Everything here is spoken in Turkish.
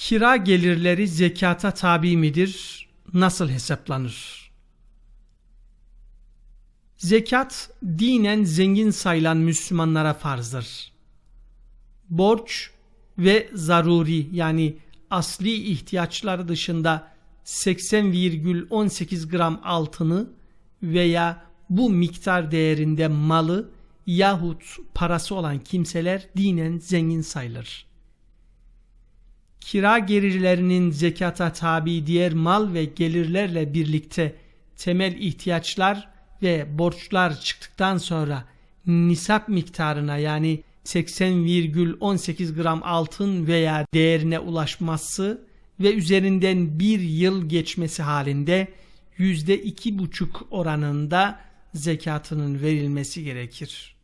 Kira gelirleri zekata tabi midir? Nasıl hesaplanır? Zekat dinen zengin sayılan Müslümanlara farzdır. Borç ve zaruri yani asli ihtiyaçları dışında 80,18 gram altını veya bu miktar değerinde malı yahut parası olan kimseler dinen zengin sayılır. Kira gelirlerinin zekata tabi diğer mal ve gelirlerle birlikte temel ihtiyaçlar ve borçlar çıktıktan sonra nisap miktarına yani 80,18 gram altın veya değerine ulaşması ve üzerinden bir yıl geçmesi halinde yüzde iki buçuk oranında zekatının verilmesi gerekir.